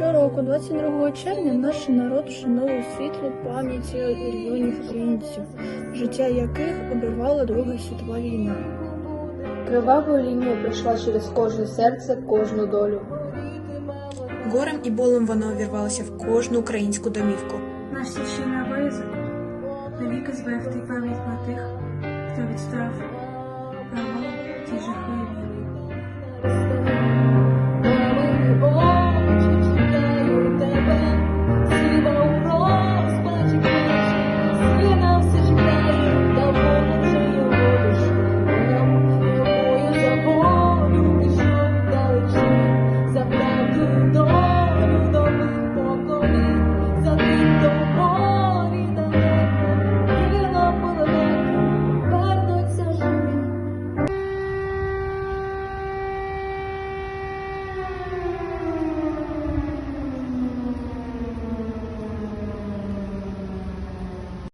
Щороку, 22 червня наш народ вшановує світлу пам'яті мільйонів українців, життя яких обірвала Друга світова війна. Кривавою лінія пройшла через кожне серце, кожну долю. Горем і болем вона увірвалася в кожну українську домівку. Наш священний обов'язок навіки зберегти пам'ять на тих, хто відстояв